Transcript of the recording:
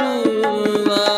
Allah.